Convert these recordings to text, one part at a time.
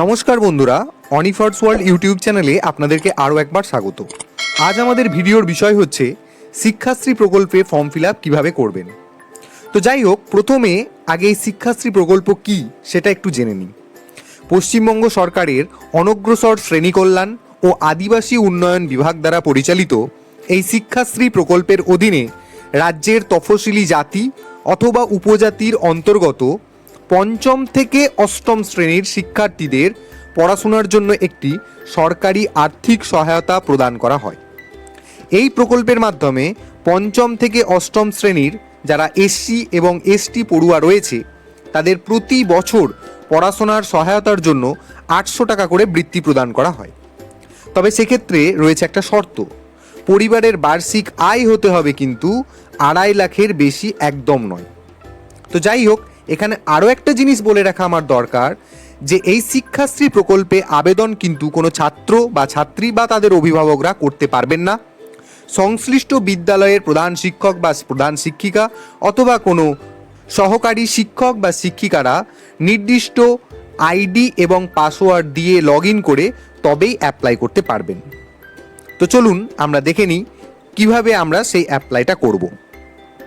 নমস্কার বন্ধুরা অনিফার্স world YouTube চ্যানেলে আপনাদেরকে আরও একবার স্বাগত। আজ আমাদের ভিডিওর বিষয় হচ্ছে, শিক্ষাশ্রী প্রকল্পে ফর্ম ফিল আপ কীভাবে করবেন? তো যাই হোক, প্রথমে আগে এই শিক্ষাশ্রী প্রকল্প কি, সেটা একটু জেনে নিই। পশ্চিমবঙ্গ সরকারের অনগ্রসর শ্রেণি কল্যাণ ও আদিবাসী উন্নয়ন বিভাগ দ্বারা পরিচালিত এই শিক্ষাশ্রী প্রকল্পের অধীনে রাজ্যের তফসিলি জাতি অথবা উপজাতির অন্তর্গত পঞ্চম থেকে অষ্টম শ্রেণির শিক্ষার্থীদের পড়াশোনার জন্য একটি সরকারি আর্থিক সহায়তা প্রদান করা হয়। এই প্রকল্পের মাধ্যমে পঞ্চম থেকে অষ্টম শ্রেণির যারা এসসি এবং এসটি পড়ুয়া রয়েছে, তাদের প্রতি বছর পড়াশোনার সহায়তার জন্য আটশো টাকা করে বৃত্তি প্রদান করা হয়। তবে সেক্ষেত্রে রয়েছে একটা শর্ত, পরিবারের বার্ষিক আয় হতে হবে কিন্তু আড়াই লাখের বেশি একদম নয়। তো যাই হোক এখানে আরও একটা জিনিস বলে রাখা আমার দরকার, যে এই শিক্ষাশ্রী প্রকল্পে আবেদন কিন্তু কোনো ছাত্র বা ছাত্রী বা তাদের অভিভাবকরা করতে পারবেন না। সংশ্লিষ্ট বিদ্যালয়ের প্রধান শিক্ষক বা প্রধান শিক্ষিকা অথবা কোনো সহকারী শিক্ষক বা শিক্ষিকারা নির্দিষ্ট আইডি এবং পাসওয়ার্ড দিয়ে লগ করে তবেই অ্যাপ্লাই করতে পারবেন। তো চলুন আমরা দেখে নিই কীভাবে আমরা সেই অ্যাপ্লাইটা করব।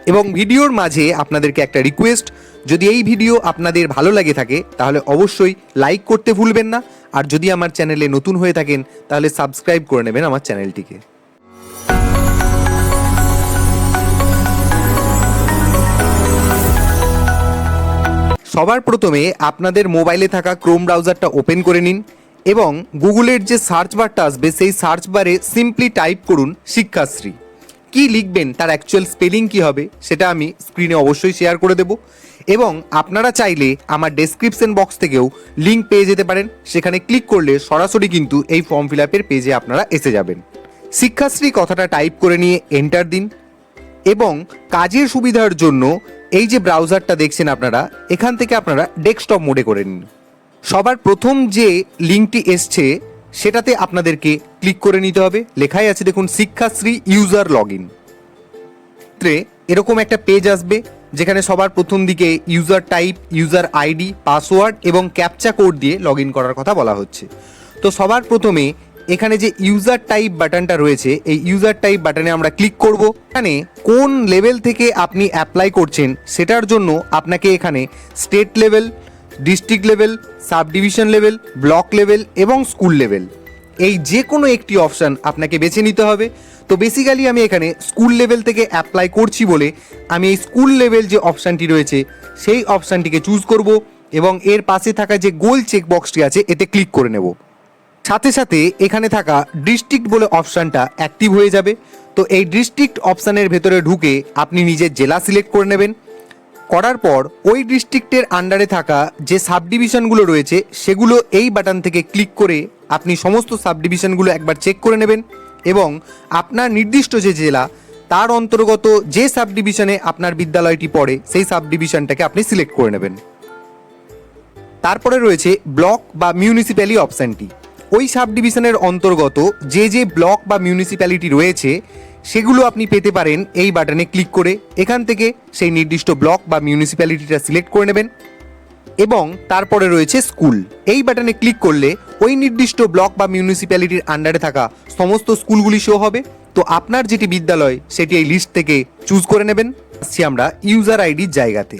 এবং ভিডিওর মাঝে আপনাদেরকে একটা রিকোয়েস্ট যদি এই ভিডিও আপনাদের ভালো লাগে থাকে, তাহলে অবশ্যই লাইক করতে ভুলবেন না। আর যদি আমার চ্যানেলে নতুন হয়ে থাকেন, তাহলে সাবস্ক্রাইব করে নেবেন আমার চ্যানেলটিকে সবার প্রথমে আপনাদের মোবাইলে থাকা ক্রোম ব্রাউজারটা ওপেন করে নিন এবং গুগলের যে সার্চ বারটা আসবে, সেই সার্চ বারে সিম্পলি টাইপ করুন শিক্ষাশ্রী। কি লিখবেন, তার অ্যাকচুয়াল স্পেলিং কি হবে, সেটা আমি স্ক্রিনে অবশ্যই শেয়ার করে দেব। এবং আপনারা চাইলে আমার ডেসক্রিপশন বক্স থেকেও লিঙ্ক পেয়ে যেতে পারেন। সেখানে ক্লিক করলে সরাসরি কিন্তু এই ফর্ম ফিল আপের পেজে আপনারা এসে যাবেন। শিক্ষাশ্রী কথাটা টাইপ করে নিয়ে এন্টার দিন। এবং কাজের সুবিধার জন্য এই যে ব্রাউজারটা দেখছেন আপনারা, এখান থেকে আপনারা ডেস্কটপ মোডে করে নিন। সবার প্রথম যে লিঙ্কটি এসছে সেটাতে আপনাদেরকে ক্লিক করে নিতে হবে। লেখাই আছে দেখুন, শিক্ষাশ্রী ইউজার লগ ইন এরকম একটা পেজ আসবে, যেখানে সবার প্রথম দিকে user type, user ID, password এবং ক্যাপচা কোড দিয়ে লগ করার কথা বলা হচ্ছে। তো সবার প্রথমে এখানে যে ইউজার টাইপ বাটনটা রয়েছে, এই ইউজার টাইপ বাটনে আমরা ক্লিক করব। এখানে কোন লেভেল থেকে আপনি অ্যাপ্লাই করছেন, সেটার জন্য আপনাকে এখানে state level district level sub division level, block level এবং স্কুল লেভেল। এই যে কোনো একটি অপশান আপনাকে বেছে নিতে হবে। তো বেসিক্যালি আমি এখানে স্কুল লেভেল থেকে অ্যাপ্লাই করছি বলে আমি এই স্কুল লেভেল যে অপশানটি রয়েছে, সেই অপশানটিকে চুজ করব এবং এর পাশে থাকা যে গোল চেক বক্সটি আছে, এতে ক্লিক করে নেব। সাথে সাথে এখানে থাকা ডিস্ট্রিক্ট বলে অপশানটা অ্যাক্টিভ হয়ে যাবে। তো এই ডিস্ট্রিক্ট অপশানের ভেতরে ঢুকে আপনি নিজের জেলা সিলেক্ট করে নেবেন। করার পর ওই ডিস্ট্রিক্টের আন্ডারে থাকা যে সাব ডিভিশনগুলো রয়েছে সেগুলো এই বাটন থেকে ক্লিক করে আপনি সমস্ত সাব ডিভিশনগুলো একবার চেক করে নেবেন এবং আপনার নির্দিষ্ট যে জেলা, তার অন্তর্গত যে সাব ডিভিশনে আপনার বিদ্যালয়টি পড়ে, সেই সাব ডিভিশনটাকে আপনি সিলেক্ট করে নেবেন। তারপরে রয়েছে ব্লক বা মিউনিসিপ্যালি অপশানটি। ওই সাব ডিভিশনের অন্তর্গত যে যে ব্লক বা মিউনিসিপ্যালিটি রয়েছে সেগুলো আপনি পেতে পারেন এই বাটনে ক্লিক করে এখান থেকে সেই নির্দিষ্ট ব্লক বা মিউনিসিপ্যালিটিটা সিলেক্ট করে নেবেন এবং তারপরে রয়েছে স্কুল। এই বাটনে ক্লিক করলে ওই নির্দিষ্ট ব্লক বা মিউনিসিপ্যালিটির আন্ডারে থাকা সমস্ত স্কুলগুলি শো হবে। তো আপনার যেটি বিদ্যালয়, সেটি এই লিস্ট থেকে চুজ করে নেবেন। আসছি আমরা ইউজার আইডির জায়গাতে।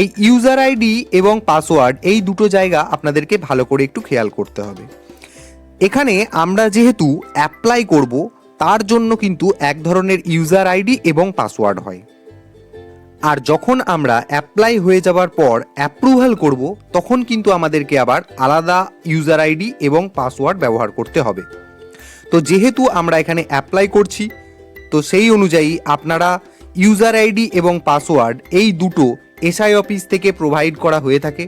এই ইউজার আইডি এবং পাসওয়ার্ড এই দুটো জায়গা আপনাদেরকে ভালো করে একটু খেয়াল করতে হবে। এখানে আমরা যেহেতু অ্যাপ্লাই করব তার জন্য কিন্তু এক ধরনের ইউজার আইডি এবং পাসওয়ার্ড হয়। আর যখন আমরা অ্যাপ্লাই হয়ে যাওয়ার পর অ্যাপ্রুভাল করব, তখন কিন্তু আমাদেরকে আবার আলাদা ইউজার আইডি এবং পাসওয়ার্ড ব্যবহার করতে হবে। তো যেহেতু আমরা এখানে অ্যাপ্লাই করছি, তো সেই অনুযায়ী আপনারা ইউজার আইডি এবং পাসওয়ার্ড এই দুটো এসআই অফিস থেকে প্রোভাইড করা হয়ে থাকে,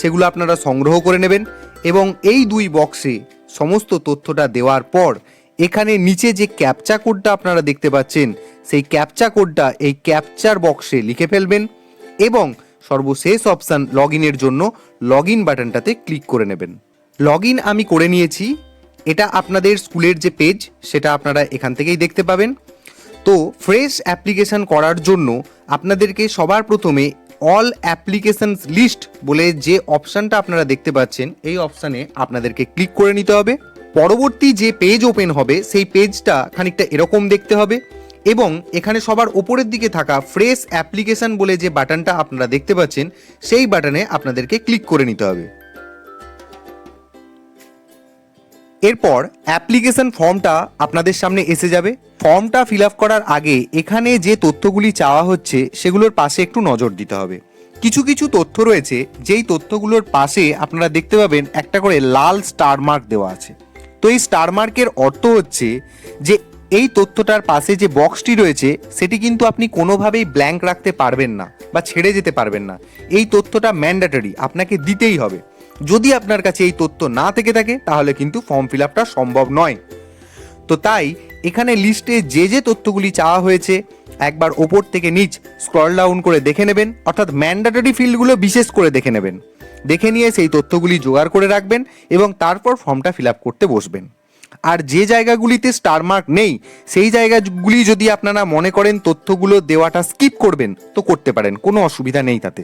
সেগুলো আপনারা সংগ্রহ করে নেবেন এবং এই দুই বক্সে সমস্ত তথ্যটা দেওয়ার পর এখানে নিচে যে ক্যাপচা কোডটা আপনারা দেখতে পাচ্ছেন, সেই ক্যাপচা কোডটা এই ক্যাপচার বক্সে লিখে ফেলবেন এবং সর্বশেষ অপশান লগ ইনের জন্য লগ ইন বাটনটাতে ক্লিক করে নেবেন। লগ ইন আমি করে নিয়েছি, এটা আপনাদের স্কুলের যে পেজ, সেটা আপনারা এখান থেকেই দেখতে পাবেন। তো ফ্রেশ অ্যাপ্লিকেশন করার জন্য আপনাদেরকে সবার প্রথমে অল অ্যাপ্লিকেশনস লিস্ট বলে যে অপশানটা আপনারা দেখতে পাচ্ছেন, এই অপশানে আপনাদেরকে ক্লিক করে নিতে হবে। পরবর্তী যে পেজ ওপেন হবে, সেই পেজটা খানিকটা এরকম দেখতে হবে এবং এখানে সবার ওপরের দিকে থাকা ফ্রেশ অ্যাপ্লিকেশন বলে যে বাটনটা আপনারা দেখতে পাচ্ছেন, সেই বাটনে আপনাদেরকে ক্লিক করে নিতে হবে। এরপর অ্যাপ্লিকেশন ফর্মটা আপনাদের সামনে এসে যাবে। ফর্মটা ফিল আপ করার আগে এখানে যে তথ্যগুলি চাওয়া হচ্ছে, সেগুলোর পাশে একটু নজর দিতে হবে। কিছু কিছু তথ্য রয়েছে, যেই তথ্যগুলোর পাশে আপনারা দেখতে পাবেন একটা করে লাল স্টার মার্ক দেওয়া আছে। তো এই স্টার মার্কের অর্থ হচ্ছে যে এই তথ্যটার পাশে যে বক্সটি রয়েছে, সেটি কিন্তু আপনি কোনোভাবেই ব্ল্যাঙ্ক রাখতে পারবেন না বা ছেড়ে যেতে পারবেন না। এই তথ্যটা ম্যান্ডেটরি আপনাকে দিতেই হবে। যদি আপনার কাছে এই তথ্য না থেকে থাকে, তাহলে কিন্তু ফর্ম ফিল আপটা সম্ভব নয়। তো তাই, এখানে লিস্টে যে যে তথ্যগুলি চাওয়া হয়েছে একবার ওপর থেকে নিচ স্ক্রল ডাউন করে দেখে নেবেন, অর্থাৎ ম্যান্ডেটরি ফিল্ডগুলো বিশেষ করে দেখে নেবেন। দেখে নিয়ে সেই তথ্যগুলি জোগাড় করে রাখবেন এবং তারপর ফর্মটা ফিল আপ করতে বসবেন। আর যে জায়গাগুলিতে স্টার মার্ক নেই, সেই জায়গাগুলি যদি আপনারা মনে করেন তথ্যগুলো দেওয়াটা স্কিপ করবেন, তো করতে পারেন, কোনো অসুবিধা নেই তাতে।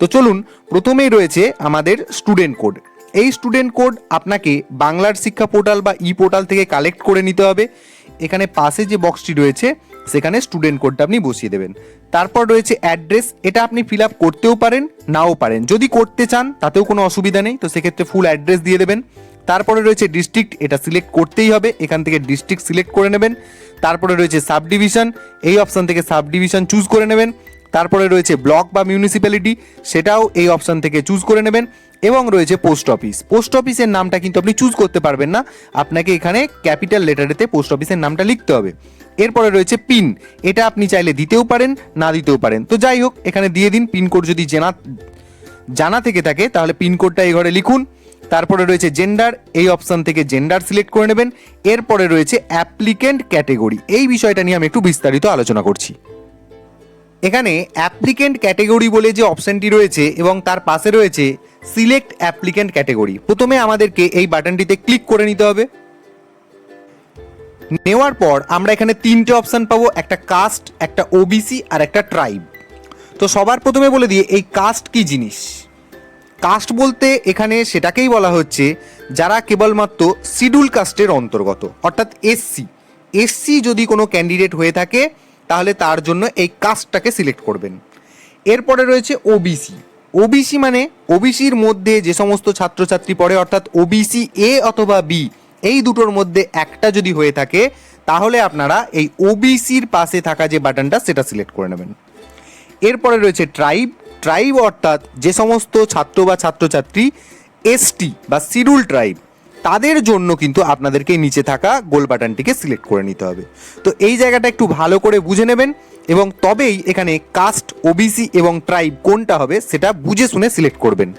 তো চলুন, প্রথমেই রয়েছে আমাদের স্টুডেন্ট কোড এই স্টুডেন্ট কোড আপনাকে বাংলার শিক্ষা পোর্টাল বা ই পোর্টাল থেকে কালেক্ট করে নিতে হবে। এখানে পাশে যে বক্সটি রয়েছে, সেখানে স্টুডেন্ট কোডটা আপনি বসিয়ে দেবেন। তারপর রয়েছে অ্যাড্রেস এটা আপনি ফিল আপ করতেও পারেন, নাও পারেন। যদি করতে চান, তাতেও কোনো অসুবিধা নেই, তো সেক্ষেত্রে ফুল অ্যাড্রেস দিয়ে দেবেন। তারপরে রয়েছে ডিস্ট্রিক্ট এটা সিলেক্ট করতেই হবে, এখান থেকে ডিস্ট্রিক্ট সিলেক্ট করে নেবেন। তারপরে রয়েছে সাব ডিভিশন এই অপশান থেকে সাব ডিভিশন চুজ করে নেবেন। তারপরে রয়েছে ব্লক বা মিউনিসিপ্যালিটি সেটাও এই অপশান থেকে চুজ করে নেবেন। এবং রয়েছে পোস্ট অফিস পোস্ট অফিসের নামটা কিন্তু আপনি চুজ করতে পারবেন না। আপনাকে এখানে ক্যাপিটাল লেটারেতে পোস্ট অফিসের নামটা লিখতে হবে। এরপরে রয়েছে পিন এটা আপনি চাইলে দিতেও পারেন, না দিতেও পারেন। তো যাই হোক, এখানে দিয়ে দিন পিনকোড যদি জানা জানা থেকে থাকে, তাহলে পিনকোডটা এই ঘরে লিখুন। তারপরে রয়েছে জেন্ডার এই অপশান থেকে জেন্ডার সিলেক্ট করে নেবেন। এরপরে রয়েছে অ্যাপ্লিকেন্ট ক্যাটেগরি এই বিষয়টা নিয়ে আমি একটু বিস্তারিত আলোচনা করছি। এখানে অ্যাপ্লিকেন্ট ক্যাটেগরি বলে যে অপশানটি রয়েছে এবং তার পাশে রয়েছে সিলেক্ট অ্যাপ্লিকেন্ট ক্যাটেগরি প্রথমে আমাদেরকে এই বাটনটিতে ক্লিক করে নিতে হবে। নেওয়ার পর আমরা এখানে তিনটে অপশান পাবো, একটা কাস্ট একটা ওবিসি আর একটা ট্রাইব তো সবার প্রথমে বলে দিয়ে এই কাস্ট কি জিনিস? কাস্ট বলতে এখানে সেটাকেই বলা হচ্ছে যারা কেবলমাত্র শিডিউল কাস্টের অন্তর্গত, অর্থাৎ এসসি এসসি যদি কোনো ক্যান্ডিডেট হয়ে থাকে তাহলে তার জন্য এই কাস্টটাকে সিলেক্ট করবেন। এরপরে রয়েছে ওবিসি ওবিসি মানে ওবিসির মধ্যে যে সমস্ত ছাত্রছাত্রী পড়ে, অর্থাৎ ওবিসি এ অথবা বি এই দুটোর মধ্যে একটা যদি হয়ে থাকে, তাহলে আপনারা এই ওবিসির পাশে থাকা যে বাটনটা, সেটা সিলেক্ট করে নেবেন। এরপরে রয়েছে ট্রাইব। ট্রাইব অর্থাৎ যে সমস্ত ছাত্র বা ছাত্রছাত্রী এসটি বা শিডিউল ট্রাইব তাদের জন্য কিন্তু আপনাদেরকে নিচে থাকা গোল বাটনটিকে সিলেক্ট করে নিতে হবে। তো এই জায়গাটা একটু ভালো করে বুঝে নেবেন এবং তবেই এখানে কাস্ট ওবিসি এবং ট্রাইব কোনটা হবে সেটা বুঝে শুনে সিলেক্ট করবেন।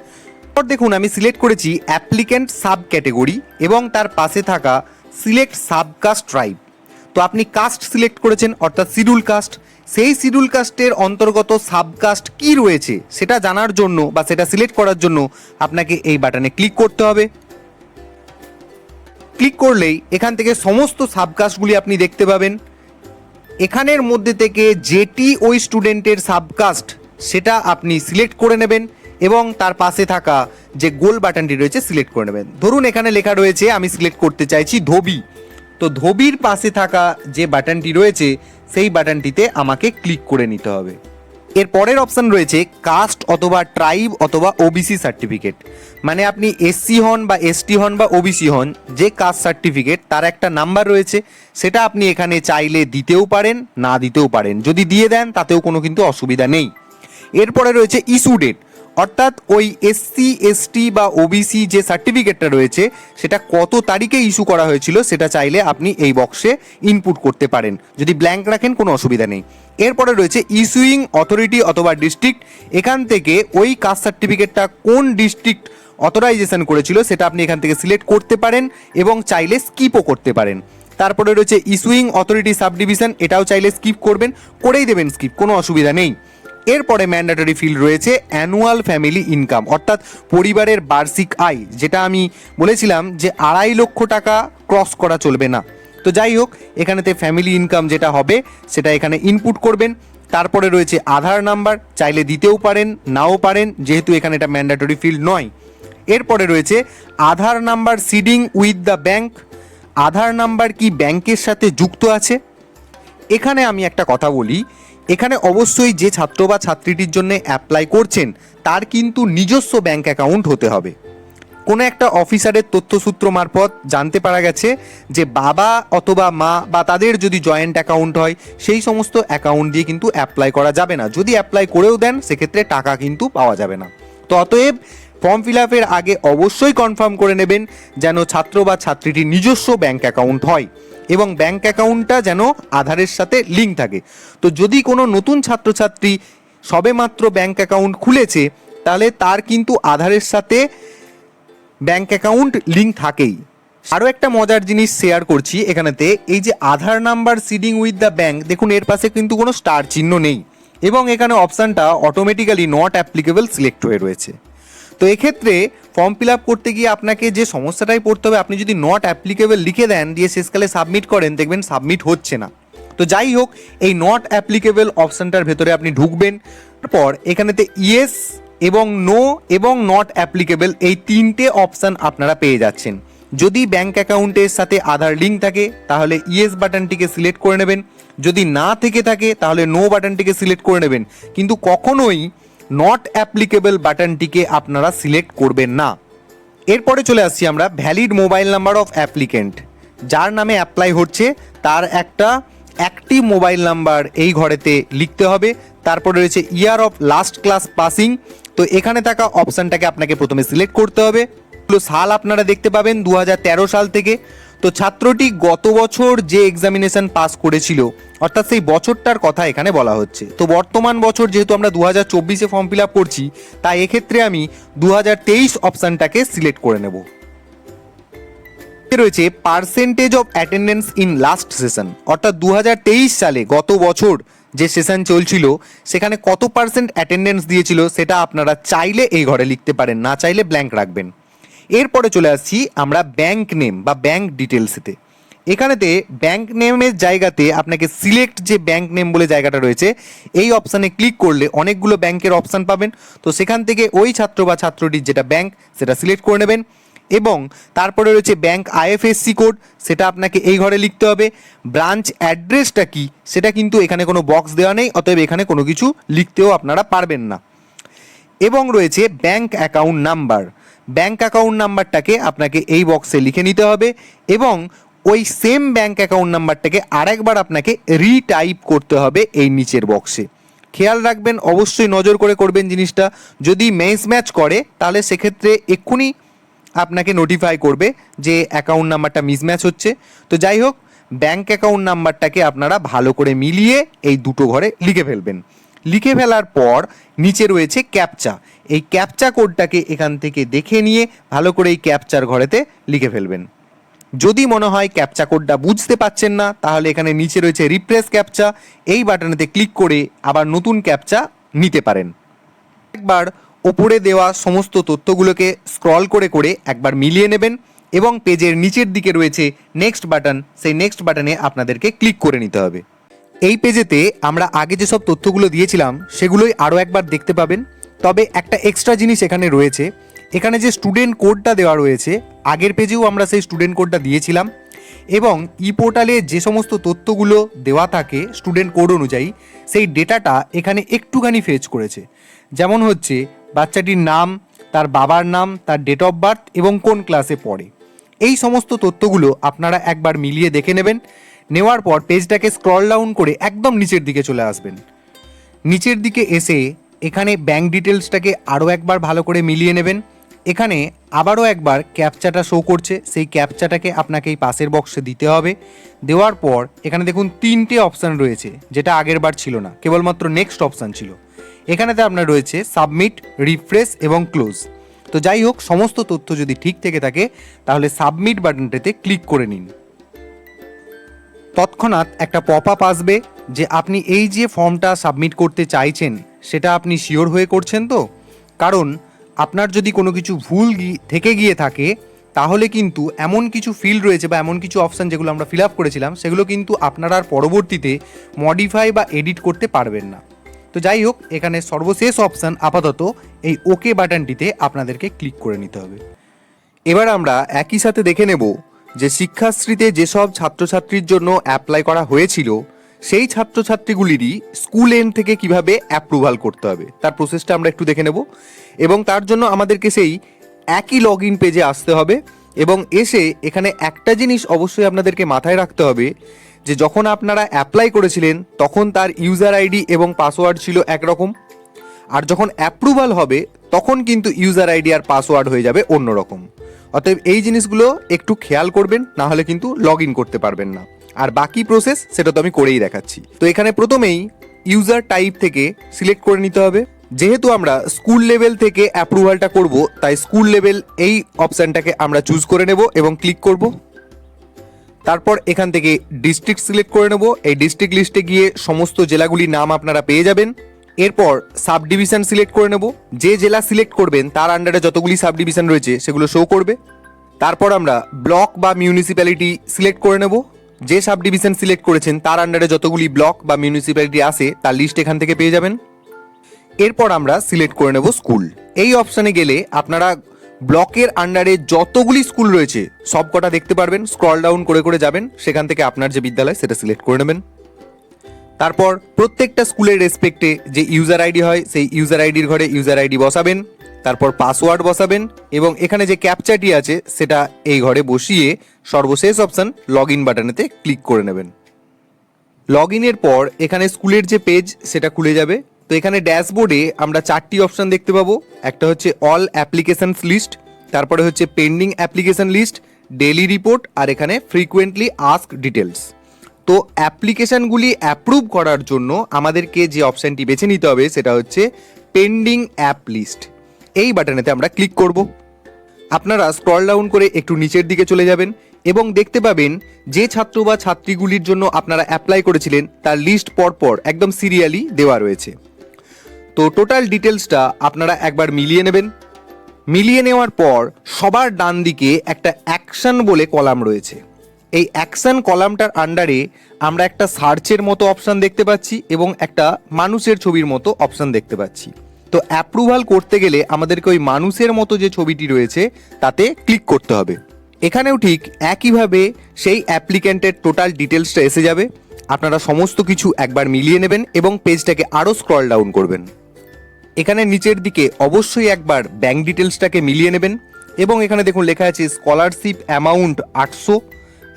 এরপর দেখুন, আমি সিলেক্ট করেছি অ্যাপ্লিক্যান্ট সাব ক্যাটেগরি এবং তার পাশে থাকা সিলেক্ট সাবকাস্ট ট্রাইব তো আপনি কাস্ট সিলেক্ট করেছেন, অর্থাৎ শিডিউল কাস্ট সেই শিডিউল কাস্টের অন্তর্গত সাবকাস্ট কি রয়েছে সেটা জানার জন্য বা সেটা সিলেক্ট করার জন্য আপনাকে এই বাটনে ক্লিক করতে হবে। ক্লিক করলেই এখান থেকে সমস্ত সাবকাস্টগুলি আপনি দেখতে পাবেন। এখানের মধ্যে থেকে যেটি ওই স্টুডেন্টের সাবকাস্ট সেটা আপনি সিলেক্ট করে নেবেন এবং তার পাশে থাকা যে গোল বাটনটি রয়েছে সিলেক্ট করে নেবেন। ধরুন এখানে লেখা রয়েছে, আমি সিলেক্ট করতে চাইছি ধোবি। তো ধোবির পাশে থাকা যে বাটনটি রয়েছে, সেই বাটনটিতে আমাকে ক্লিক করে নিতে হবে। এর পরের অপশন রয়েছে কাস্ট অথবা ট্রাইব অথবা ওবিসি সার্টিফিকেট মানে আপনি এসসি হন বা এসটি হন বা ওবিসি হন, যে কাস্ট সার্টিফিকেট তার একটা নাম্বার রয়েছে, সেটা আপনি এখানে চাইলে দিতেও পারেন, না দিতেও পারেন। যদি দিয়ে দেন, তাতেও কোনো কিন্তু অসুবিধা নেই। এরপরে রয়েছে ইস্যু ডেট অর্থাৎ ওই এসসি এসটি বা ওবিসি যে সার্টিফিকেটটা রয়েছে, সেটা কত তারিখে ইস্যু করা হয়েছিল সেটা চাইলে আপনি এই বক্সে ইনপুট করতে পারেন। যদি ব্ল্যাঙ্ক রাখেন, কোনো অসুবিধা নেই। এরপরে রয়েছে ইস্যুইং অথরিটি অথবা ডিস্ট্রিক্ট এখান থেকে ওই কাস্ট সার্টিফিকেটটা কোন ডিস্ট্রিক্ট অথরাইজেশন করেছিল, সেটা আপনি এখান থেকে সিলেক্ট করতে পারেন এবং চাইলে স্কিপও করতে পারেন। তারপরে রয়েছে ইস্যুইং অথরিটি সাব ডিভিশন এটাও চাইলে স্কিপ করবেন, করেই দেবেন স্কিপ কোনো অসুবিধা নেই। এরপরে ম্যান্ডেটরি ফিল্ড রয়েছে অ্যানুয়াল ফ্যামিলি ইনকাম অর্থাৎ পরিবারের বার্ষিক আয়, যেটা আমি বলেছিলাম যে আড়াই লক্ষ টাকা ক্রস করা চলবে না। তো যাই হোক, এখানেতে ফ্যামিলি ইনকাম যেটা হবে, সেটা এখানে ইনপুট করবেন। তারপরে রয়েছে আধার নাম্বার চাইলে দিতেও পারেন, নাও পারেন, যেহেতু এখানে এটা ম্যান্ডাটরি ফিল্ড নয়। এরপরে রয়েছে Aadhaar number seeding with the bank Aadhaar number কি ব্যাংকের সাথে যুক্ত আছে? এখানে আমি একটা কথা বলি এখানে অবশ্যই যে ছাত্র বা ছাত্রীটির জন্য অ্যাপ্লাই করছেন, তার কিন্তু নিজস্ব ব্যাংক অ্যাকাউন্ট হতে হবে। কোনো একটা অফিসারের তথ্যসূত্র মারফত জানতে পারা গেছে যে বাবা অথবা মা বা তাদের যদি জয়েন্ট অ্যাকাউন্ট হয়, সেই সমস্ত অ্যাকাউন্ট দিয়ে কিন্তু অ্যাপ্লাই করা যাবে না। যদি অ্যাপ্লাই করেও দেন, সেক্ষেত্রে টাকা কিন্তু পাওয়া যাবে না। তো অতএব ফর্ম ফিল আপের আগে অবশ্যই কনফার্ম করে নেবেন যেন ছাত্র বা ছাত্রীটির নিজস্ব ব্যাংক অ্যাকাউন্ট হয়। এবং ব্যাংক অ্যাকাউন্টটা যেন আধারের সাথে লিঙ্ক থাকে। তো যদি কোনো নতুন ছাত্রছাত্রী সবেমাত্র ব্যাংক অ্যাকাউন্ট খুলেছে, তাহলে তার কিন্তু আধারের সাথে ব্যাংক অ্যাকাউন্ট লিঙ্ক থাকেই। আরও একটা মজার জিনিস শেয়ার করছি এখানেতে, এই যে Aadhaar number seeding with the bank দেখুন এর পাশে কিন্তু কোনো স্টার চিহ্ন নেই। এবং এখানে অপশানটা অটোমেটিক্যালি নট অ্যাপ্লিকেবল সিলেক্ট হয়ে রয়েছে। তো এক্ষেত্রে ফর্ম ফিল আপ করতে গিয়ে আপনাকে যে সমস্যাটাই পড়তে হবে, আপনি যদি নট অ্যাপ্লিকেবল লিখে দেন, দিয়ে শেষকালে সাবমিট করেন, দেখবেন সাবমিট হচ্ছে না। তো যাই হোক, এই নট অ্যাপ্লিকেবল অপশানটার ভেতরে আপনি ঢুকবেন। তারপর এখানেতে ইয়েস এবং নো এবং নট অ্যাপ্লিকেবল এই তিনটে অপশান আপনারা পেয়ে যাচ্ছেন। যদি ব্যাঙ্ক অ্যাকাউন্টের সাথে আধার লিঙ্ক থাকে, তাহলে ইয়েস বাটনটিকে সিলেক্ট করে নেবেন। যদি না থেকে থাকে, তাহলে নো বাটনটিকে সিলেক্ট করে নেবেন। কিন্তু কখনোই নট অ্যাপ্লিকেবল বাটনটিকে আপনারা সিলেক্ট করবেন না। এরপরে চলে আসছি আমরা valid mobile number of applicant যার নামে অ্যাপ্লাই হচ্ছে, তার একটা অ্যাক্টিভ মোবাইল নাম্বার এই ঘরেতে লিখতে হবে। তারপরে রয়েছে year of last class passing তো এখানে থাকা অপশানটাকে আপনাকে প্রথমে সিলেক্ট করতে হবে। সাল আপনারা দেখতে পাবেন দু হাজার তেরো সাল থেকে। তো ছাত্রটি গত বছর যে এক্সামিনেশন পাস করেছিল, অর্থাৎ সেই বছরটার কথা এখানে বলা হচ্ছে। তো বর্তমান বছর যেহেতু আমরা দু হাজার চব্বিশে ফর্ম ফিল আপ করছি, তাই এক্ষেত্রে আমি দু হাজার তেইশ অপশানটাকে সিলেক্ট করে নেব। রয়েছে percentage of attendance in last session অর্থাৎ দু হাজার তেইশ সালে গত বছর যে সেশন চলছিল, সেখানে কত পার্সেন্ট অ্যাটেন্ডেন্স দিয়েছিল, সেটা আপনারা চাইলে এই ঘরে লিখতে পারেন, না চাইলে ব্ল্যাঙ্ক রাখবেন। এরপরে চলে আসছি আমরা ব্যাংক নেম বা ব্যাংক ডিটেলসেতে এখানেতে ব্যাংক নেমের জায়গাতে আপনাকে সিলেক্ট যে ব্যাংক নেম বলে জায়গাটা রয়েছে, এই অপশানে ক্লিক করলে অনেকগুলো ব্যাংকের অপশান পাবেন। তো সেখান থেকে ওই ছাত্র বা ছাত্রটির যেটা ব্যাংক সেটা সিলেক্ট করে নেবেন এবং তারপরে রয়েছে ব্যাংক আইএফএসসি কোড সেটা আপনাকে এই ঘরে লিখতে হবে। ব্রাঞ্চ অ্যাড্রেসটা কি, সেটা কিন্তু এখানে কোনো বক্স দেওয়া নেই, অতএব এখানে কোনো কিছু লিখতেও আপনারা পারবেন না। এবং রয়েছে bank account number bank account নাম্বারটাকে আপনাকে এই বক্সে লিখে নিতে হবে এবং ওই সেম ব্যাঙ্ক অ্যাকাউন্ট নাম্বারটাকে আরেকবার আপনাকে রিটাইপ করতে হবে এই নিচের বক্সে। খেয়াল রাখবেন, অবশ্যই নজর করে করবেন জিনিসটা। যদি মেস ম্যাচ করে, তাহলে সেক্ষেত্রে এক্ষুনি আপনাকে নোটিফাই করবে যে অ্যাকাউন্ট নাম্বারটা মিসম্যাচ হচ্ছে। তো যাই হোক ব্যাঙ্ক অ্যাকাউন্ট নাম্বারটাকে আপনারা ভালো করে মিলিয়ে এই দুটো ঘরে লিখে ফেলবেন। লিখে ফেলার পর নিচে রয়েছে ক্যাপচা। এই ক্যাপচা কোডটাকে এখান থেকে দেখে নিয়ে ভালো করে এই ক্যাপচার ঘরেতে লিখে ফেলবেন। যদি মনে হয় ক্যাপচা কোডটা বুঝতে পাচ্ছেন না, তাহলে এখানে নিচে রয়েছে রিপ্রেস ক্যাপচা। এই বাটনেতে ক্লিক করে আবার নতুন ক্যাপচা নিতে পারেন। একবার ওপরে দেওয়া সমস্ত তথ্যগুলোকে স্ক্রল করে করে একবার মিলিয়ে নেবেন এবং পেজের নিচের দিকে রয়েছে নেক্সট বাটন সেই নেক্সট বাটনে আপনাদেরকে ক্লিক করে নিতে হবে। এই পেজেতে আমরা আগে যেসব তথ্যগুলো দিয়েছিলাম, সেগুলোই আরও একবার দেখতে পাবেন। তবে একটা এক্সট্রা জিনিস এখানে রয়েছে। এখানে যে স্টুডেন্ট কোডটা দেওয়া রয়েছে, আগের পেজেও আমরা সেই স্টুডেন্ট কোডটা দিয়েছিলাম এবং ই পোর্টালে যে সমস্ত তথ্যগুলো দেওয়া থাকে স্টুডেন্ট কোড অনুযায়ী, সেই ডেটাটা এখানে একটুখানি ফেচ করেছে। যেমন হচ্ছে, বাচ্চাটির নাম, তার বাবার নাম, তার ডেট অফ বার্থ এবং কোন ক্লাসে পড়ে। এই সমস্ত তথ্যগুলো আপনারা একবার মিলিয়ে দেখে নেবেন। নেওয়ার পর পেজটাকে স্ক্রল ডাউন করে একদম নিচের দিকে চলে আসবেন। নিচের দিকে এসে এখানে ব্যাঙ্ক ডিটেলসটাকে আরও একবার ভালো করে মিলিয়ে নেবেন। এখানে আবারও একবার ক্যাপচাটা শো করছে, সেই ক্যাপচাটাকে আপনাকে এই পাশের বক্সে দিতে হবে। দেওয়ার পর এখানে দেখুন তিনটে অপশান রয়েছে, যেটা আগের বার ছিল না, কেবলমাত্র নেক্সট অপশান ছিল। এখানেতে আপনার রয়েছে সাবমিট রিফ্রেশ এবং ক্লোজ তো যাই হোক, সমস্ত তথ্য যদি ঠিক থেকে থাকে, তাহলে সাবমিট বাটনটাতে ক্লিক করে নিন। তৎক্ষণাৎ একটা পপ আপ আসবে যে আপনি এই যে ফর্মটা সাবমিট করতে চাইছেন, সেটা আপনি শিওর হয়ে করছেন তো? কারণ আপনার যদি কোনো কিছু ভুল থেকে গিয়ে থাকে, তাহলে কিন্তু এমন কিছু ফিল্ড রয়েছে বা এমন কিছু অপশান যেগুলো আমরা ফিল আপ করেছিলাম, সেগুলো কিন্তু আপনারা আর পরবর্তীতে মডিফাই বা এডিট করতে পারবেন না। তো যাই হোক, এখানে সর্বশেষ অপশান আপাতত এই ওকে বাটনটিতে আপনাদেরকে ক্লিক করে নিতে হবে। এবার আমরা একই সাথে দেখে নেব যে শিক্ষাশ্রীতে যেসব ছাত্রছাত্রীর জন্য অ্যাপ্লাই করা হয়েছিল, সেই ছাত্রছাত্রীগুলিরই স্কুল এন্ড থেকে কীভাবে অ্যাপ্রুভাল করতে হবে, তার প্রসেসটা আমরা একটু দেখে নেব। এবং তার জন্য আমাদেরকে সেই একই লগ ইন পেজে আসতে হবে এবং এসে এখানে একটা জিনিস অবশ্যই আপনাদেরকে মাথায় রাখতে হবে, যে যখন আপনারা অ্যাপ্লাই করেছিলেন, তখন তার ইউজার আইডি এবং পাসওয়ার্ড ছিল একরকম। আর যখন অ্যাপ্রুভাল হবে, তখন কিন্তু ইউজার আইডি আর পাসওয়ার্ড হয়ে যাবে অন্যরকম। অতএব এই জিনিসগুলো একটু খেয়াল করবেন, না হলে কিন্তু লগ ইন করতে পারবেন না। আর বাকি প্রসেস সেটা তো আমি করেই দেখাচ্ছি। তো এখানে প্রথমেই ইউজার টাইপ থেকে সিলেক্ট করে নিতে হবে। যেহেতু আমরা স্কুল লেভেল থেকে অ্যাপ্রুভালটা করব, তাই স্কুল লেভেল এই অপশানটাকে আমরা চুজ করে নেব এবং ক্লিক করব। তারপর এখান থেকে ডিস্ট্রিক্ট সিলেক্ট করে নেব। এই ডিস্ট্রিক্ট লিস্টে গিয়ে সমস্ত জেলাগুলির নাম আপনারা পেয়ে যাবেন। এরপর সাব ডিভিশন সিলেক্ট করে নেব। যে জেলা সিলেক্ট করবেন, তার আন্ডারে যতগুলি সাব ডিভিশন রয়েছে, সেগুলো শো করবে। তারপর আমরা ব্লক বা মিউনিসিপ্যালিটি সিলেক্ট করে নেব। যে সাব ডিভিশন সিলেক্ট করেছেন, তার আন্ডারে যতগুলি ব্লক বা মিউনিসিপ্যালিটি আসে তার লিস্ট এখান থেকে পেয়ে যাবেন। এরপর আমরা সিলেক্ট করে নেব স্কুল এই অপশানে গেলে আপনারা ব্লকের আন্ডারে যতগুলি স্কুল রয়েছে সব কটা দেখতে পারবেন। স্ক্রল ডাউন করে করে যাবেন। সেখান থেকে আপনার যে বিদ্যালয়, সেটা সিলেক্ট করে নেবেন। তারপর প্রত্যেকটা স্কুলের রেসপেক্টে যে ইউজার আইডি হয়, সেই ইউজার আইডির ঘরে ইউজার আইডি বসাবেন, তারপর পাসওয়ার্ড বসাবেন এবং এখানে যে ক্যাপচাটি আছে, সেটা এই ঘরে বসিয়ে সর্বশেষ অপশান লগ ইন বাটনেতে ক্লিক করে নেবেন। লগ ইনের পর এখানে স্কুলের যে পেজ সেটা খুলে যাবে। তো এখানে ড্যাশবোর্ডে আমরা চারটি অপশান দেখতে পাবো। একটা হচ্ছে অল অ্যাপ্লিকেশনস লিস্ট তারপরে হচ্ছে pending application list daily report আর এখানে ফ্রিকুয়েন্টলি আস্ক ডিটেলস তো অ্যাপ্লিকেশনগুলি অ্যাপ্রুভ করার জন্য আমাদেরকে যে অপশানটি বেছে নিতে হবে সেটা হচ্ছে পেন্ডিং অ্যাপ লিস্ট এই বাটনেতে আমরা ক্লিক করব। আপনারা স্ক্রল ডাউন করে একটু নিচের দিকে চলে যাবেন এবং দেখতে পাবেন যে ছাত্র বা ছাত্রীগুলির জন্য আপনারা অ্যাপ্লাই করেছিলেন, তার লিস্ট পরপর একদম সিরিয়ালি দেওয়া রয়েছে। তো টোটাল ডিটেলসটা আপনারা একবার মিলিয়ে নেবেন। মিলিয়ে নেওয়ার পর সবার ডান দিকে একটা অ্যাকশন বলে কলাম রয়েছে। এই অ্যাকশন কলামটার আন্ডারে আমরা একটা সার্চের মতো অপশান দেখতে পাচ্ছি এবং একটা মানুষের ছবির মতো অপশান দেখতে পাচ্ছি। তো অ্যাপ্রুভাল করতে গেলে আমাদেরকে ওই মানুষের মতো যে ছবিটি রয়েছে, তাতে ক্লিক করতে হবে। এখানেও ঠিক একইভাবে সেই অ্যাপ্লিক্যান্টের টোটাল ডিটেলসটা এসে যাবে। আপনারা সমস্ত কিছু একবার মিলিয়ে নেবেন এবং পেজটাকে আরও স্ক্রল ডাউন করবেন। এখানে নিচের দিকে অবশ্যই একবার ব্যাংক ডিটেলসটাকে মিলিয়ে নেবেন এবং এখানে দেখুন লেখা আছে স্কলারশিপ অ্যামাউন্ট আটশো।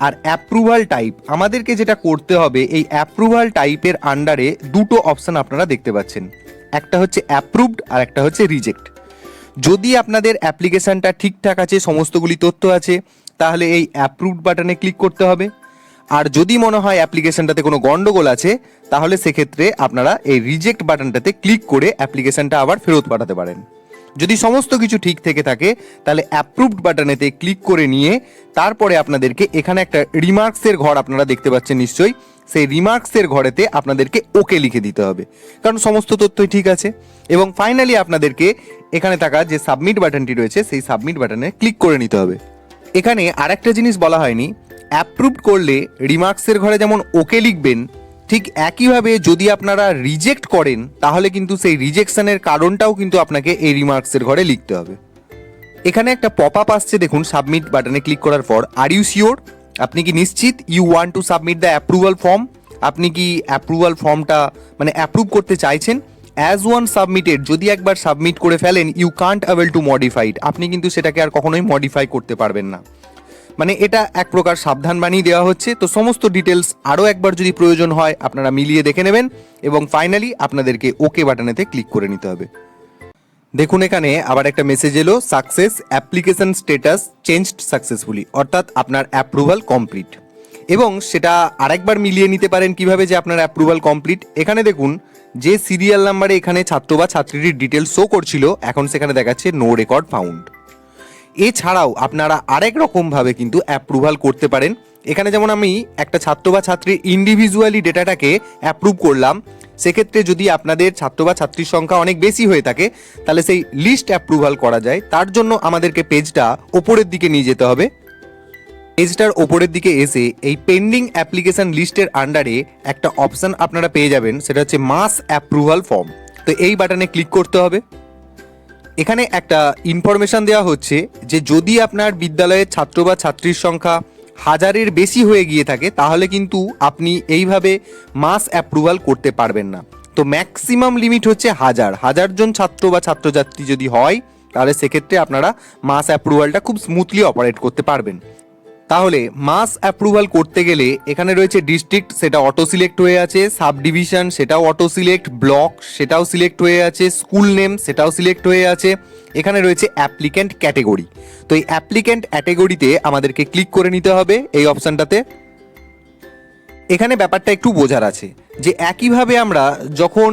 আর অ্যাপ্রুভাল টাইপ আমাদেরকে যেটা করতে হবে, এই অ্যাপ্রুভাল টাইপের আন্ডারে দুটো অপশন আপনারা দেখতে পাচ্ছেন। একটা হচ্ছে অ্যাপ্রুভড আর একটা হচ্ছে রিজেক্ট যদি আপনাদের অ্যাপ্লিকেশনটা ঠিকঠাক আছে, সমস্তগুলি তথ্য আছে, তাহলে এই অ্যাপ্রুভড বাটনে ক্লিক করতে হবে। আর যদি মনে হয় অ্যাপ্লিকেশনটাতে কোনো গন্ডগোল আছে, তাহলে সেক্ষেত্রে আপনারা এই রিজেক্ট বাটনটাতে ক্লিক করে অ্যাপ্লিকেশনটা আবার ফেরত পাঠাতে পারেন। যদি সমস্ত কিছু ঠিক থেকে থাকে, তাহলে অ্যাপ্রুভড বাটনেতে ক্লিক করে নিয়ে তারপরে আপনাদেরকে এখানে একটা রিমার্কসের ঘর আপনারা দেখতে পাচ্ছেন নিশ্চয়ই। সেই রিমার্কসের ঘরেতে আপনাদেরকে ওকে লিখে দিতে হবে। কারণ সমস্ত তথ্যই ঠিক আছে। এবং ফাইনালি আপনাদেরকে এখানে থাকা যে সাবমিট বাটনটি রয়েছে, সেই সাবমিট বাটনে ক্লিক করে নিতে হবে। এখানে আরেকটা জিনিস বলা হয়নি। অ্যাপ্রুভড করলে রিমার্কসের ঘরে যেমন ওকে লিখবেন ঠিক একইভাবে যদি আপনারা রিজেক্ট করেন, তাহলে কিন্তু সেই রিজেকশনের কারণটাও কিন্তু আপনাকে এই রিমার্কসের ঘরে লিখতে হবে। এখানে একটা পপ আপ আসছে, দেখুন সাবমিট বাটনে ক্লিক করার পর। আর ইউ শিওর আপনি কি নিশ্চিত? You want to submit the approval form আপনি কি অ্যাপ্রুভাল ফর্মটা মানে অ্যাপ্রুভ করতে চাইছেন? অ্যাজ ওয়ান সাবমিটেড যদি একবার সাবমিট করে ফেলেন you can't able to modified আপনি কিন্তু সেটাকে আর কখনোই মডিফাই করতে পারবেন না। মানে এটা এক প্রকার সাবধান বানিয়ে দেওয়া হচ্ছে। তো সমস্ত ডিটেলস আরও একবার যদি প্রয়োজন হয়, আপনারা মিলিয়ে দেখে নেবেন এবং ফাইনালি আপনাদেরকে ওকে বাটনেতে ক্লিক করে নিতে হবে। দেখুন এখানে আবার একটা মেসেজ এলো success application status changed successfully অর্থাৎ আপনার অ্যাপ্রুভাল কমপ্লিট এবং সেটা আরেকবার মিলিয়ে নিতে পারেন কীভাবে যে আপনার অ্যাপ্রুভাল কমপ্লিট এখানে দেখুন, যে সিরিয়াল নাম্বারে এখানে ছাত্র বা ছাত্রীটির ডিটেলস শো করছিল, এখন সেখানে দেখাচ্ছে নো রেকর্ড ফাউন্ড এছাড়াও আপনারা আরেক রকমভাবে কিন্তু অ্যাপ্রুভাল করতে পারেন। এখানে যেমন আমি একটা ছাত্র বা ছাত্রীর ইন্ডিভিজুয়ালি ডেটাটাকে অ্যাপ্রুভ করলাম, সেক্ষেত্রে যদি আপনাদের ছাত্র বা ছাত্রীর সংখ্যা অনেক বেশি হয়ে থাকে, তাহলে সেই লিস্ট অ্যাপ্রুভাল করা যায়। তার জন্য আমাদেরকে পেজটা ওপরের দিকে নিয়ে যেতে হবে। পেজটার ওপরের দিকে এসে এই পেন্ডিং অ্যাপ্লিকেশন লিস্টের আন্ডারে একটা অপশান আপনারা পেয়ে যাবেন, সেটা হচ্ছে মাস অ্যাপ্রুভাল ফর্ম তো এই বাটনে ক্লিক করতে হবে। এখানে একটা ইনফরমেশান দেওয়া হচ্ছে যে যদি আপনার বিদ্যালয়ের ছাত্র বা ছাত্রীর সংখ্যা হাজারের বেশি হয়ে গিয়ে থাকে, তাহলে কিন্তু আপনি এইভাবে মাস অ্যাপ্রুভাল করতে পারবেন না। তো ম্যাক্সিমাম লিমিট হচ্ছে হাজার। হাজার জন ছাত্র বা ছাত্রছাত্রী যদি হয়, তাহলে সেক্ষেত্রে আপনারা মাস অ্যাপ্রুভালটা খুব স্মুথলি অপারেট করতে পারবেন। তাহলে মাস অ্যাপ্রুভাল করতে গেলে এখানে রয়েছে ডিস্ট্রিক্ট সেটা অটো সিলেক্ট হয়ে আছে সাব ডিভিশন সেটাও অটো সিলেক্ট ব্লক সেটাও সিলেক্ট হয়ে আছে স্কুল নেম সেটাও সিলেক্ট হয়ে আছে। এখানে রয়েছে অ্যাপ্লিক্যান্ট ক্যাটেগরি তো এই অ্যাপ্লিক্যান্ট ক্যাটেগরিতে আমাদেরকে ক্লিক করে নিতে হবে এই অপশানটাতে এখানে ব্যাপারটা একটু বোঝার আছে, যে একইভাবে আমরা যখন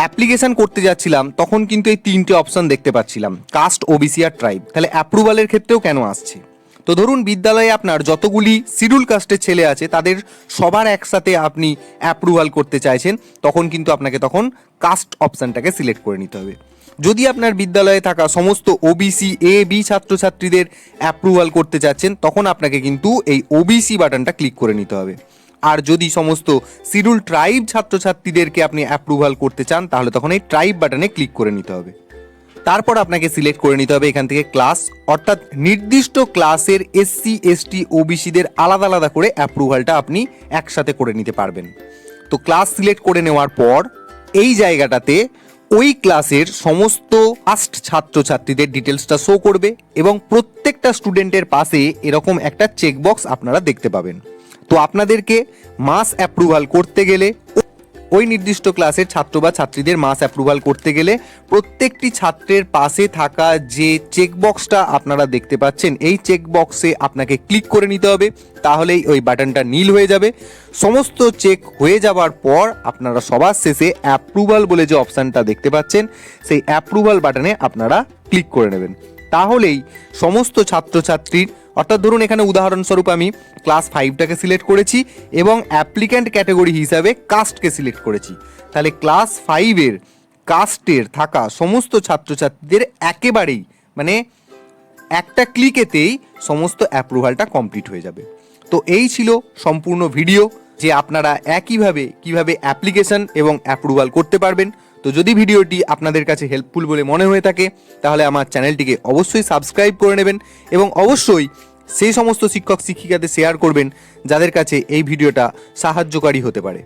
অ্যাপ্লিকেশন করতে যাচ্ছিলাম, তখন কিন্তু এই তিনটে অপশান দেখতে পাচ্ছিলাম কাস্ট ওবিসি আর ট্রাইব তাহলে অ্যাপ্রুভালের ক্ষেত্রেও কেন আসছে? তো ধরুন বিদ্যালয়ে আপনার যতগুলি শিডিউল কাস্টের ছেলে আছে, তাদের সবার একসাথে আপনি অ্যাপ্রুভাল করতে চাইছেন, তখন কিন্তু আপনাকে তখন কাস্ট অপশানটাকে সিলেক্ট করে নিতে হবে। যদি আপনার বিদ্যালয়ে থাকা সমস্ত ওবিসি এ বি ছাত্রছাত্রীদের অ্যাপ্রুভাল করতে চাচ্ছেন, তখন আপনাকে কিন্তু এই ওবিসি বাটনটা ক্লিক করে নিতে হবে। আর যদি সমস্ত শিডিউল ট্রাইব ছাত্রছাত্রীদেরকে আপনি অ্যাপ্রুভাল করতে চান, তাহলে তখন এই ট্রাইব বাটনে ক্লিক করে নিতে হবে। তারপর আপনাকে সিলেক্ট করে নিতে হবে এখান থেকে ক্লাস অর্থাৎ নির্দিষ্ট ক্লাসের এসসি এসটি ওবিসিদের আলাদা আলাদা করে অ্যাপ্রুভালটা আপনি একসাথে করে নিতে পারবেন। তো ক্লাস সিলেক্ট করে নেওয়ার পর এই জায়গাটাতে ওই ক্লাসের সমস্ত ফার্স্ট ছাত্রছাত্রীদের ডিটেলসটা শো করবে এবং প্রত্যেকটা স্টুডেন্টের পাশে এরকম একটা চেকবক্স আপনারা দেখতে পাবেন। তো আপনাদেরকে মাস অ্যাপ্রুভাল করতে গেলে ওই নির্দিষ্ট ক্লাসের ছাত্র বা ছাত্রীদের মাস অ্যাপ্রুভাল করতে গেলে প্রত্যেকটি ছাত্রের পাশে থাকা যে চেকবক্সটা আপনারা দেখতে পাচ্ছেন, এই চেকবক্সে আপনাকে ক্লিক করে নিতে হবে, তাহলেই ওই বাটনটা নীল হয়ে যাবে। সমস্ত চেক হয়ে যাওয়ার পর আপনারা সবার শেষে অ্যাপ্রুভাল বলে যে অপশানটা দেখতে পাচ্ছেন, সেই অ্যাপ্রুভাল বাটনে আপনারা ক্লিক করে নেবেন। তাহলেই সমস্ত ছাত্রছাত্রীর অর্থাৎ ধরুন এখানে উদাহরণস্বরূপ আমি ক্লাস ফাইভটাকে সিলেক্ট করেছি এবং অ্যাপ্লিক্যান্ট ক্যাটাগরি হিসাবে কাস্টকে সিলেক্ট করেছি। তাহলে ক্লাস ফাইভের কাস্টের থাকা সমস্ত ছাত্রছাত্রীদের একেবারেই মানে একটা ক্লিকেতেই সমস্ত অ্যাপ্রুভালটা কমপ্লিট হয়ে যাবে। তো এই ছিল সম্পূর্ণ ভিডিও যে আপনারা একইভাবে কীভাবে অ্যাপ্লিকেশন এবং অ্যাপ্রুভাল করতে পারবেন। তো যদি ভিডিওটি আপনাদের কাছে হেল্পফুল বলে মনে হয়ে থাকে, তাহলে আমার চ্যানেলটিকে অবশ্যই সাবস্ক্রাইব করে নেবেন এবং অবশ্যই সেই সমস্ত শিক্ষক শিক্ষিকাদের শেয়ার করবেন, যাদের কাছে এই ভিডিওটা সাহায্যকারী হতে পারে।